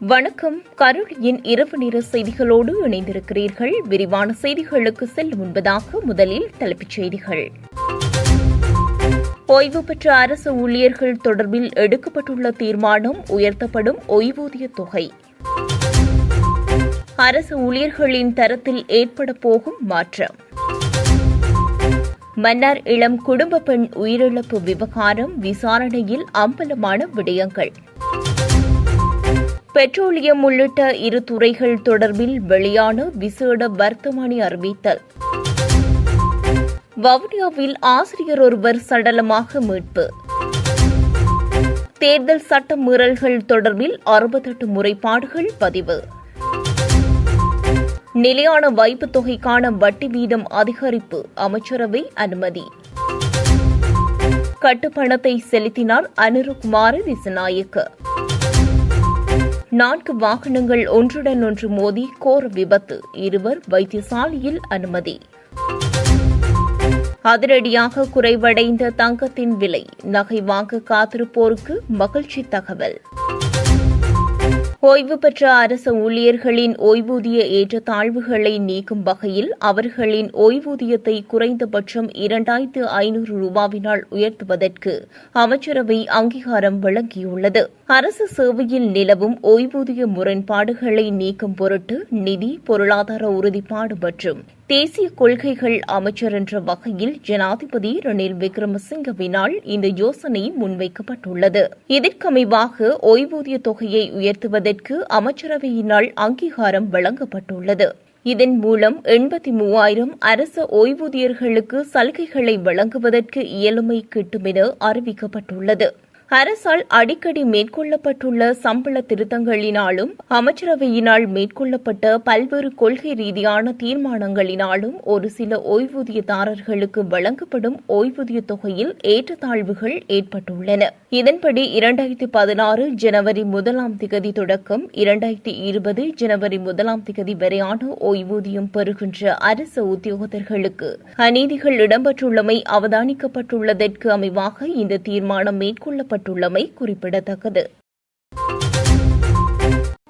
வணக்கம். கருளியின் இரவு நேர செய்திகளோடு இணைந்திருக்கிறீர்கள். விரிவான செய்திகளுக்கு செல்லும் முன்பதாக முதலில் தலைப்புச் செய்திகள். ஓய்வு பெற்ற அரசு ஊழியர்கள் தொடர்பில் எடுக்கப்பட்டுள்ள தீர்மானம் உயர்த்தப்படும் ஓய்வூதிய தொகை. அரசு ஊழியர்களின் தரத்தில் ஏற்பட போகும் மாற்றம். மன்னார் இளம் குடும்ப பெண் உயிரிழப்பு விவகாரம் விசாரணையில் அம்பலமான விடயங்கள். பெட்ரோலியம் உள்ளிட்ட இரு துறைகள் தொடர்பில் வெளியான விசேட வர்த்தமானி அறிவித்தல். வவுனியாவில் ஆசிரியர் ஒருவர் சடலமாக மீட்பு. தேர்தல் சட்ட மீறல்கள் தொடர்பில் அறுபத்தெட்டு முறைப்பாடுகள் பதிவு. நிலையான வைப்பு தொகைக்கான வட்டி வீதம் அதிகரிப்பு அமைச்சரவை அனுமதி. கட்டுப்பணத்தை செலுத்தினார் அனுருகுமார திசநாயக்க நான்கு வாகனங்கள் ஒன்றுடன் ஒன்று மோதி கோர விபத்து. இருவர் வைத்தியசாலையில் அனுமதி. அதிரடியாக குறைவடைந்த தங்கத்தின் விலை. நகை வாங்க காத்திருப்போருக்கு மகிழ்ச்சி தகவல். ஓய்வு பெற்ற அரசு ஊழியர்களின் ஓய்வூதிய ஏற்றத்தாழ்வுகளை நீக்கும் வகையில் அவர்களின் ஓய்வூதியத்தை குறைந்தபட்சம் இரண்டாயிரத்து ஐநூறு ரூபாவினால் உயர்த்துவதற்கு அமைச்சரவை அங்கீகாரம் வழங்கியுள்ளது. அரசு சேவையில் நிலவும் ஓய்வூதிய முரண்பாடுகளை நீக்கும் பொருட்டு நிதி பொருளாதார உறுதிப்பாடு மற்றும் தேசிய கொள்கைகள் அமைச்சர் என்ற வகையில் ஜனாதிபதி ரணில் விக்ரமசிங்கவினால் இந்த யோசனை முன்வைக்கப்பட்டுள்ளது. இதற்கமைவாக ஓய்வூதிய தொகையை உயர்த்துவதற்கு அமைச்சரவையினால் அங்கீகாரம் வழங்கப்பட்டுள்ளது. இதன் மூலம் எண்பத்தி மூவாயிரம் அரசு ஓய்வூதியர்களுக்கு சலுகைகளை வழங்குவதற்கு இயலுமை கிட்டும் என அறிவிக்கப்பட்டுள்ளது. அரசால் அடிக்கடி மேற்கொள்ளப்பட்டுள்ள சம்பள திருத்தங்களினாலும் அமைச்சரவையினால் மேற்கொள்ளப்பட்ட பல்வேறு கொள்கை ரீதியான தீர்மானங்களினாலும் ஒரு சில ஓய்வூதியதாரர்களுக்கு வழங்கப்படும் ஓய்வூதிய தொகையில் ஏற்றத்தாழ்வுகள் ஏற்பட்டுள்ளன. இதன்படி இரண்டாயிரத்தி பதினாறு ஜனவரி முதலாம் திகதி தொடக்கம் இரண்டாயிரத்தி இருபது ஜனவரி முதலாம் திகதி வரையான ஓய்வூதியம் பெறுகின்ற அரசு உத்தியோகத்தர்களுக்கு அநீதிகள் இடம்பெற்றுள்ளமை அவதானிக்கப்பட்டுள்ளதற்கு அமைவாக இந்த தீர்மானம் மேற்கொள்ளப்பட்டு ஏற்பட்டுள்ளமை குறிப்பிடத்தக்கது.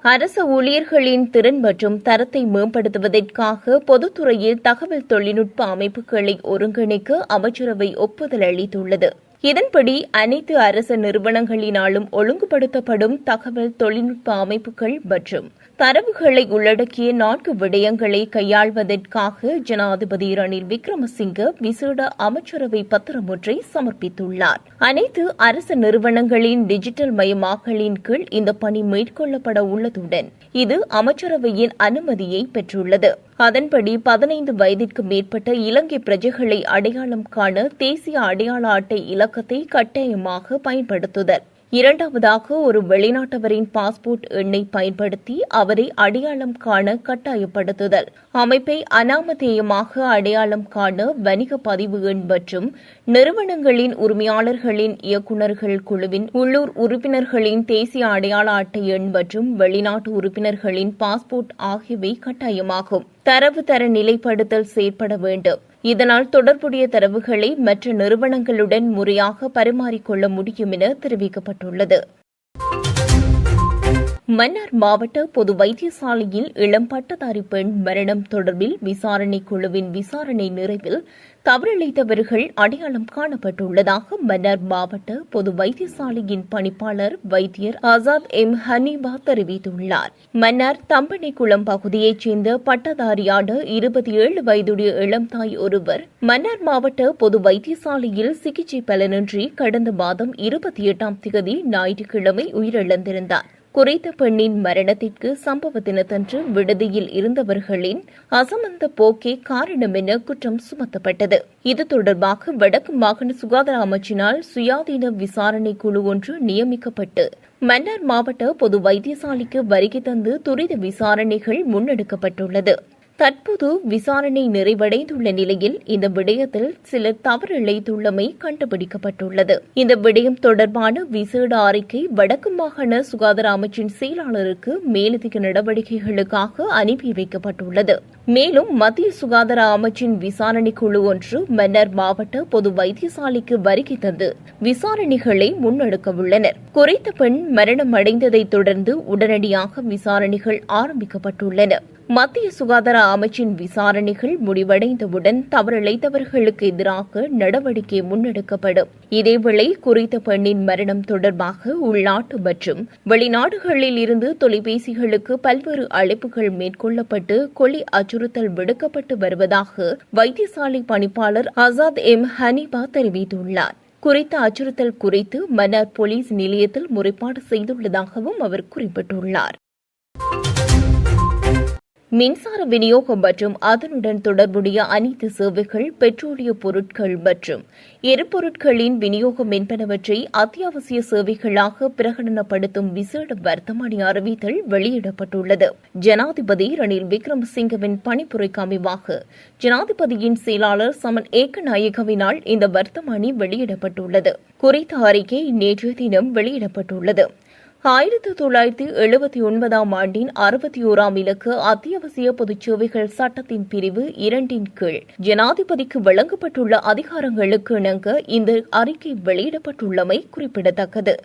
அரசு ஊழியர்களின் திறன் மற்றும் தரத்தை மேம்படுத்துவதற்காக பொதுத்துறையில் தகவல் தொழில்நுட்ப அமைப்புகளை ஒருங்கிணைக்க அமைச்சரவை ஒப்புதல் அளித்துள்ளது. இதன்படி அனைத்து அரசு நிறுவனங்களினாலும் ஒழுங்குபடுத்தப்படும் தகவல் தொழில்நுட்ப அமைப்புகள் மற்றும் தரவுகளை உள்ளடக்கிய நான்கு விடயங்களை கையாள்வதற்காக ஜனாதிபதி ரணில் விக்ரமசிங்க விசேட அமைச்சரவை பத்திரம் ஒன்றை சமர்ப்பித்துள்ளார். அனைத்து அரசு நிறுவனங்களின் டிஜிட்டல் மயமாக்கலின் கீழ் இந்த பணி மேற்கொள்ளப்பட உள்ளதுடன் இது அமைச்சரவையின் அனுமதியை பெற்றுள்ளது. அதன்படி பதினைந்து வயதிற்கு மேற்பட்ட இலங்கை பிரஜைகளை அடையாளம் காண தேசிய அடையாள அட்டை இலக்கத்தை கட்டாயமாக பயன்படுத்துதல். இரண்டாவதாக ஒரு வெளிநாட்டவரின் பாஸ்போர்ட் எண்ணை பயன்படுத்தி அவரை அடையாளம் காண கட்டாயப்படுத்துதல். அமைப்பை அனாமதேயமாக அடையாளம் காண வணிக பதிவு எண் மற்றும் நிறுவனங்களின் உரிமையாளர்களின் இயக்குநர்கள் குழுவின் உள்ளூர் உறுப்பினர்களின் தேசிய அடையாள அட்டை எண் மற்றும் வெளிநாட்டு உறுப்பினர்களின் பாஸ்போர்ட் ஆகியவை கட்டாயமாகும். தரவு தர நிலைப்படுத்தல் செயற்பட வேண்டும். இதனால் தொடர்புடைய தரவுகளை மற்ற நிறுவனங்களுடன் முறையாக பரிமாறிக்கொள்ள முடியும் என தெரிவிக்கப்பட்டுள்ளது. மன்னார் மாவட்ட பொது வைத்தியசாலையில் இளம் பட்டதாரி பெண் மரணம் தொடர்பில் விசாரணை குழுவின் விசாரணை நிறைவில் தவறிழைத்தவர்கள் அடையாளம் காணப்பட்டுள்ளதாக மன்னார் மாவட்ட பொது வைத்தியசாலையின் பணிப்பாளர் வைத்தியர் ஆசாத் எம் ஹனீபா தெரிவித்துள்ளார். மன்னார் தம்பனைக்குளம் பகுதியைச் சேர்ந்த பட்டதாரியான இருபத்தி ஏழு வயதுடைய இளம் தாய் ஒருவர் மன்னார் மாவட்ட பொது வைத்தியசாலையில் சிகிச்சை பலனின்றி கடந்த மாதம் இருபத்தி எட்டாம் தேதி ஞாயிற்றுக்கிழமை உயிரிழந்திருந்தார். குறித்த பெண்ணின் மரணத்திற்கு சம்பவ தினத்தன்று விடுதியில் இருந்தவர்களின் அசமந்த போக்கே காரணம் என குற்றம் சுமத்தப்பட்டது. இது தொடர்பாக வடக்கு மாகாண சுகாதார அமைச்சினால் சுயாதீன விசாரணை குழு ஒன்று நியமிக்கப்பட்டு மன்னார் மாவட்ட பொது வைத்தியசாலைக்கு வருகை தந்து துரித விசாரணைகள் முன்னெடுக்கப்பட்டுள்ளது. தற்போது விசாரணை நிறைவடைந்துள்ள நிலையில் இந்த விடயத்தில் சிலர் தவறிழைத்துள்ளமை கண்டுபிடிக்கப்பட்டுள்ளது. இந்த விடயம் தொடர்பான விசேட அறிக்கை வடக்கு மாகாண சுகாதார அமைச்சின் செயலாளருக்கு மேலதிக நடவடிக்கைகளுக்காக அனுப்பி வைக்கப்பட்டுள்ளது. மேலும் மத்திய சுகாதார அமைச்சின் விசாரணை குழு ஒன்று மன்னர் மாவட்ட பொது வைத்தியசாலைக்கு வருகை தந்து விசாரணைகளை முன்னெடுக்கவுள்ளனர். குறித்த பெண் மரணம் அடைந்ததைத் தொடர்ந்து உடனடியாக விசாரணைகள் ஆரம்பிக்கப்பட்டுள்ளன. மத்திய சுகாதார அமைச்சின் விசாரணைகள் முடிவடைந்தவுடன் தவறிழைத்தவர்களுக்கு எதிராக நடவடிக்கை முன்னெடுக்கப்படும். இதேவேளை குறித்த பெண்ணின் மரணம் தொடர்பாக உள்நாட்டு மற்றும் வெளிநாடுகளில் இருந்து தொலைபேசிகளுக்கு பல்வேறு அழைப்புகள் மேற்கொள்ளப்பட்டு கொலி அச்சுறுத்தல் விடுக்கப்பட்டு வருவதாக வைத்தியசாலை பணிப்பாளர் ஆசாத் எம் ஹனீபா தெரிவித்துள்ளார். குறித்த அச்சுறுத்தல் குறித்து மன்னார் போலீஸ் நிலையத்தில் முறைப்பாடு செய்துள்ளதாகவும் அவர் குறிப்பிட்டுள்ளார். மின்சார விநியோகம் மற்றும் அதனுடன் தொடர்புடைய அனைத்து சேவைகள் பெட்ரோலிய பொருட்கள் மற்றும் எரிபொருட்களின் விநியோகம் என்பனவற்றை அத்தியாவசிய சேவைகளாக பிரகடனப்படுத்தும் விசேட வர்த்தமானி அறிவித்தல் வெளியிடப்பட்டுள்ளது. ஜனாதிபதி ரணில் விக்ரமசிங்கவின் பணிப்புரைக்கு அமைவாக ஜனாதிபதியின் செயலாளர் சமன் ஏக்கநாயகவினால் இந்த வர்த்தமானி வெளியிடப்பட்டுள்ளது. குறித்த அறிக்கை நேற்றைய தினம் வெளியிடப்பட்டுள்ளது. ஆயிரத்தி தொள்ளாயிரத்தி எழுபத்தி ஒன்பதாம் ஆண்டின் அறுபத்தி ஓராம் இலக்கு அத்தியாவசிய பொதுச் சேவைகள் சட்டத்தின் பிரிவு இரண்டின் கீழ். ஜனாதிபதிக்கு வழங்கப்பட்டுள்ள அதிகாரங்களுக்கு இணங்க இந்த அறிக்கை வெளியிடப்பட்டுள்ளமை குறிப்பிடத்தக்கது.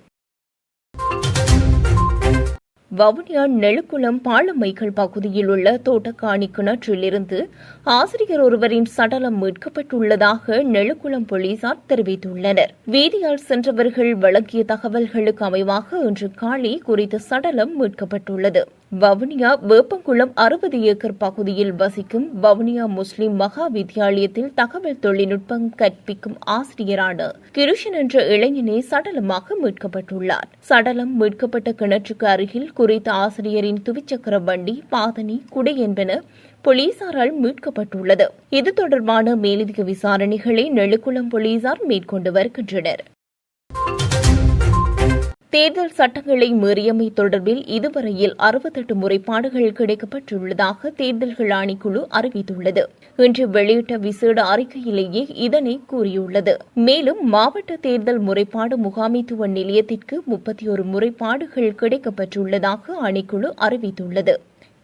வவுனியா நெழுக்குளம் பாலமைகள் பகுதியில் உள்ள தோட்டக்காணி கிணற்றிலிருந்து ஆசிரியர் ஒருவரின் சடலம் மீட்கப்பட்டுள்ளதாக நெழுக்குளம் போலீசார் தெரிவித்துள்ளனர். வீதியால் சென்றவர்கள் வழங்கிய தகவல்களுக்கு அமைவாக இன்று காலை குறித்த சடலம் மீட்கப்பட்டுள்ளது. வவுனியா வேப்பங்குளம் அறுபது ஏக்கர் பகுதியில் வசிக்கும் வவுனியா முஸ்லிம் மகா வித்தியாலயத்தில் தகவல் தொழில்நுட்பம் கற்பிக்கும் ஆசிரியரான கிருஷன் என்ற இளைஞனே சடலமாக மீட்கப்பட்டுள்ளார். சடலம் மீட்கப்பட்ட கிணற்றுக்கு அருகில் குறித்த ஆசிரியரின் துவிச்சக்கர வண்டி பாதனி குடை என்பன போலீசாரால் மீட்கப்பட்டுள்ளது. இது தொடர்பான மேலதிக விசாரணைகளை நெழுக்குளம் போலீசார் மேற்கொண்டு வருகின்றனர். தேர்தல் சட்டங்களை மீறியமை தொடர்பில் இதுவரையில் அறுபத்தெட்டு முறைப்பாடுகள் கிடைக்கப்பட்டுள்ளதாக தேர்தல்கள் ஆணைக்குழு அறிவித்துள்ளது. இன்று வெளியிட்ட விசேட அறிக்கையிலேயே இதனை கூறியுள்ளது. மேலும் மாவட்ட தேர்தல் முறைப்பாடு முகாமைத்துவ நிலையத்திற்கு முப்பத்தி ஒரு முறைப்பாடுகள் கிடைக்கப்பட்டுள்ளதாக ஆணைக்குழு அறிவித்துள்ளது.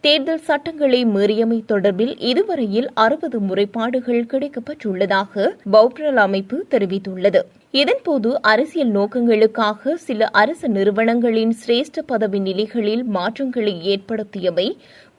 தேர்தல் சட்டங்களை மீறியமை தொடர்பில் இதுவரையில் அறுபது முறைப்பாடுகள் கிடைக்கப்பட்டுள்ளதாக பௌப்ரல் அமைப்பு தெரிவித்துள்ளது. இதன்போது அரசியல் நோக்கங்களுக்காக சில அரசு நிறுவனங்களின் சிரேஷ்ட பதவி நிலைகளில் மாற்றங்களை ஏற்படுத்தியவை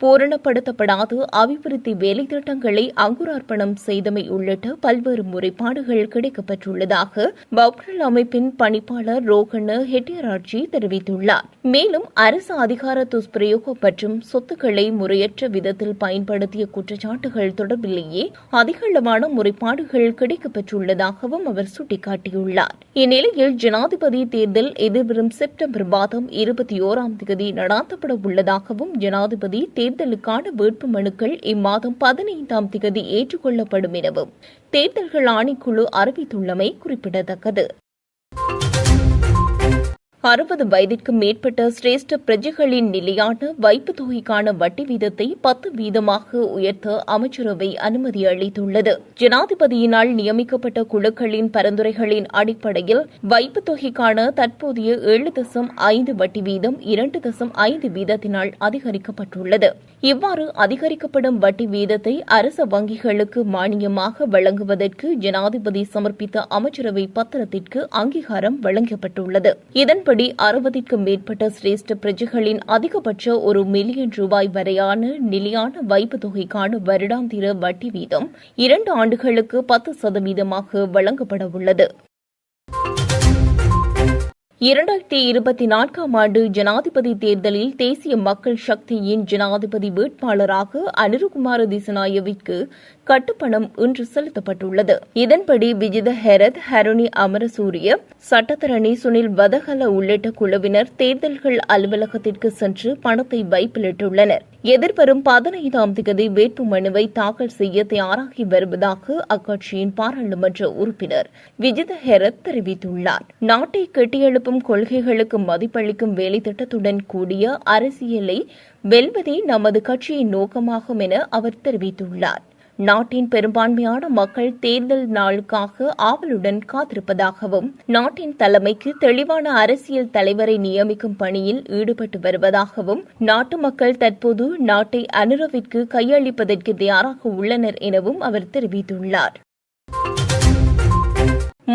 பூரணப்படுத்தப்படாத. அபிவிருத்தி வேலைத்திட்டங்களை அங்குரார்ப்பணம் செய்தமை உள்ளிட்ட பல்வேறு முறைப்பாடுகள் கிடைக்கப்பட்டுள்ளதாக பவுக்ரல் அமைப்பின் பணிப்பாளர் ரோகண்ண ஹெட்டியராட்சி தெரிவித்துள்ளார். மேலும் அரசு அதிகார துஷ்பிரயோகம் மற்றும் சொத்துக்களை முறையற்ற விதத்தில் பயன்படுத்திய குற்றச்சாட்டுகள் தொடர்பிலேயே அதிகளவான முறைப்பாடுகள் கிடைக்கப்பெற்றுள்ளதாகவும் அவர் சுட்டிக்காட்டியுள்ளார். இந்நிலையில் ஜனாதிபதி தேர்தல் எதிர்வரும் செப்டம்பர் மாதம் இருபத்தி ஓராம் தேதி நடாத்தப்பட உள்ளதாகவும் ஜனாதிபதி தேர்தலுக்கான வேட்பு மனுக்கள் இம்மாதம் பதினைந்தாம் தேதி ஏற்றுக்கொள்ளப்படும் எனவும் தேர்தல்கள் ஆணைக்குழு அறிவித்துள்ளமை குறிப்பிடத்தக்கது. அறுபது வயதிற்கு மேற்பட்ட சிரேஷ்ட பிரஜைகளின் நிலையான வைப்பு தொகைக்கான வட்டி வீதத்தை பத்து வீதமாக உயர்த்த அமைச்சரவை அனுமதி அளித்துள்ளது. ஜனாதிபதியினால் நியமிக்கப்பட்ட குழுக்களின் பரிந்துரைகளின் அடிப்படையில் வைப்பு தொகைக்கான தற்போதைய ஏழு தசம் ஐந்து வட்டி வீதம் இரண்டு தசம் ஐந்து வீதத்தினால் அதிகரிக்கப்பட்டுள்ளது. இவ்வாறு அதிகரிக்கப்படும் வட்டி வீதத்தை அரச வங்கிகளுக்கு மானியமாக வழங்குவதற்கு ஜனாதிபதி சமர்ப்பித்த அமைச்சரவை பத்திரத்திற்கு அங்கீகாரம் வழங்கப்பட்டுள்ளது. இதன் இதன்படி அதன்படி அறுபதிற்கும் மேற்பட்ட சிரேஷ்ட பிரஜைகளின் அதிகபட்ச ஒரு மில்லியன் ரூபாய் வரையான நிலையான வைப்பு தொகைக்கான வருடாந்திர வட்டி வீதம் இரண்டு ஆண்டுகளுக்கு பத்து சதவீதமாக வழங்கப்பட உள்ளது இரண்டாயிரத்தி இருபத்தி நான்காம் ஆண்டு ஜனாதிபதி தேர்தலில் தேசிய மக்கள் சக்தியின் ஜனாதிபதி வேட்பாளராக அனிருகுமார திசநாயவிற்கு கட்டுப்பணம் இன்று செலுத்தப்பட்டுள்ளது. இதன்படி விஜித ஹெரத் ஹருணி அமரசூரிய சட்டத்தரணி சுனில் வதகல உள்ளிட்ட குழுவினர் தேர்தல்கள் அலுவலகத்திற்கு சென்று பணத்தை வைப்பிலிட்டுள்ளனர். எதிர்வரும் பதினைந்தாம் தேதி வேட்பு மனுவை தாக்கல் செய்ய தயாராகி வருவதாக அக்கட்சியின் பாராளுமன்ற உறுப்பினர் விஜித ஹெரத் தெரிவித்துள்ளார். நாட்டை கட்டியெழுப்பும் கொள்கைகளுக்கு மதிப்பளிக்கும் வேலைத்திட்டத்துடன் கூடிய அரசியலை வெல்வதே நமது கட்சியின் நோக்கமாகும் என அவர் தெரிவித்துள்ளார். நாட்டின் பெரும்பான்மையான மக்கள் தேர்தல் நாளுக்காக ஆவலுடன் காத்திருப்பதாகவும் நாட்டின் தலைமைக்கு தெளிவான அரசியல் தலைவரை நியமிக்கும் பணியில் ஈடுபட்டு வருவதாகவும் நாட்டு மக்கள் தற்போது நாட்டை அனுரவிற்கு கையளிப்பதற்கு தயாராக உள்ளனர் எனவும் அவர் தெரிவித்துள்ளார்.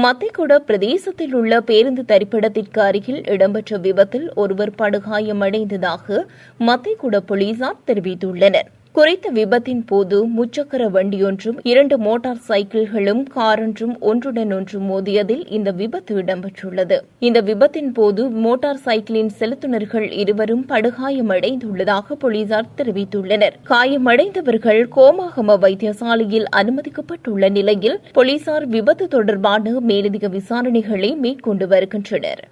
மத்திக்குட பிரதேசத்தில் உள்ள பேருந்து தரிப்பிடத்திற்கு அருகில் இடம்பெற்ற விபத்தில் ஒருவர் படுகாயமடைந்ததாக மத்திக்குட போலீசார் தெரிவித்துள்ளனர். குறித்த விபத்தின் போது முச்சக்கர வண்டியொன்றும் இரண்டு மோட்டார் சைக்கிள்களும் காரொன்றும் ஒன்றுடன் ஒன்று மோதியதில் இந்த விபத்து இடம்பெற்றுள்ளது. இந்த விபத்தின் போது மோட்டார் சைக்கிளின் செலுத்துனர்கள் இருவரும் படுகாயமடைந்துள்ளதாக போலீசார் தெரிவித்துள்ளனர். காயமடைந்தவர்கள் கோமாகம வைத்தியசாலையில் அனுமதிக்கப்பட்டுள்ள நிலையில் போலீசார் விபத்து தொடர்பான மேலதிக விசாரணைகளை மேற்கொண்டு வருகின்றனர்.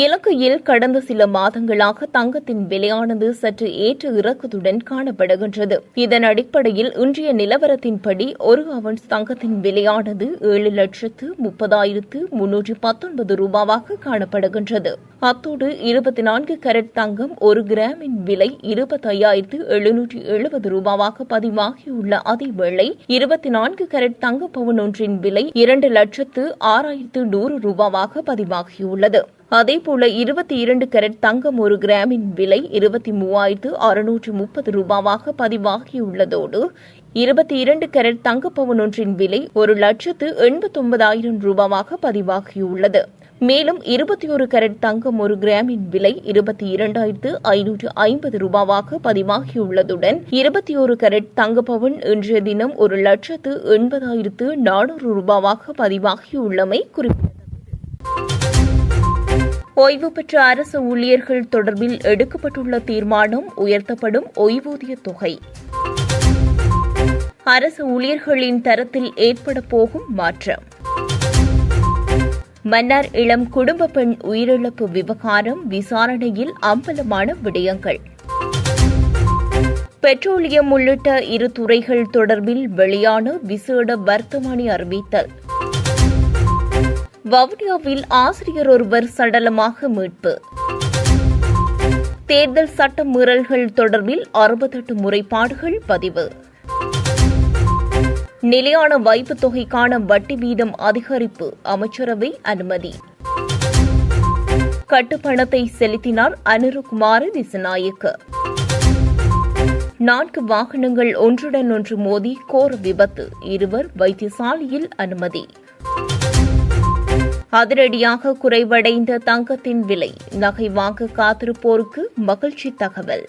இலங்கையில் கடந்த சில மாதங்களாக தங்கத்தின் விலையானது சற்று ஏற்ற இறக்கத்துடன் காணப்படுகின்றது. இதன் அடிப்படையில் இன்றைய நிலவரத்தின்படி ஒரு அவன்ஸ் தங்கத்தின் விலையானது ஏழு லட்சத்து முப்பதாயிரத்து முன்னூற்று பத்தொன்பது ரூபாவாக காணப்படுகின்றது. அத்தோடு இருபத்தி நான்கு கரட் தங்கம் ஒரு கிராமின் விலை இருபத்தையாயிரத்து எழுநூற்றி எழுபது ரூபாவாக பதிவாகியுள்ள அதேவேளை இருபத்தி நான்கு கரட் தங்க பவுன் ஒன்றின் விலை இரண்டு லட்சத்து ஆறாயிரத்து நூறு ரூபாவாக பதிவாகியுள்ளது. அதேபோல இருபத்தி இரண்டு கரட் தங்கம் ஒரு கிராமின் விலை இருபத்தி மூவாயிரத்து அறுநூற்று முப்பது ரூபாவாக பதிவாகியுள்ளதோடு இருபத்தி இரண்டு கரட் தங்கப்பவன் ஒன்றின் விலை ஒரு லட்சத்து எண்பத்தொன்பதாயிரம் ரூபாவாக பதிவாகியுள்ளது. மேலும் இருபத்தி ஒரு கரட் தங்கம் ஒரு கிராமின் விலை இருபத்தி இரண்டாயிரத்து ஐநூற்று ஐம்பது ரூபாவாக பதிவாகியுள்ளதுடன் இருபத்தி ஒரு கரட் தங்கப்பவன் இன்றைய தினம் ஒரு லட்சத்து எண்பதாயிரத்து நானூறு ரூபாவாக பதிவாகியுள்ளமை குறிப்பிடத்தக்கது. ஓய்வு பெற்ற அரசு ஊழியர்கள் தொடர்பில் எடுக்கப்பட்டுள்ள தீர்மானம் உயர்த்தப்படும் ஓய்வூதிய தொகை. அரசு ஊழியர்களின் தரத்தில் ஏற்பட போகும் மாற்றம். மன்னார் இளம் குடும்ப பெண் உயிரிழப்பு விவகாரம் விசாரணையில் அம்பலமான விடயங்கள். பெட்ரோலியம் உள்ளிட்ட இரு துறைகள் தொடர்பில் வெளியான விசேட வர்த்தமானி அறிவித்தல். வவுனியாவில் ஆசிரியர் ஒருவர் சடலமாக மீட்பு. தேர்தல் சட்ட மீறல்கள் தொடர்பில் அறுபத்தெட்டு முறைப்பாடுகள் பதிவு. நிலையான வைப்பு தொகைக்கான வட்டி வீதம் அதிகரிப்பு அமைச்சரவை அனுமதி. கட்டுப்பணத்தை செலுத்தினார் அனுருகுமார திசநாயக்க. நான்கு வாகனங்கள் ஒன்றுடன் ஒன்று மோதி கோர விபத்து இருவர் வைத்தியசாலையில் அனுமதி. அதிரடியாக குறைவடைந்த தங்கத்தின் விலை நகை வாங்க காத்திருப்போருக்கு மகிழ்ச்சி தகவல்.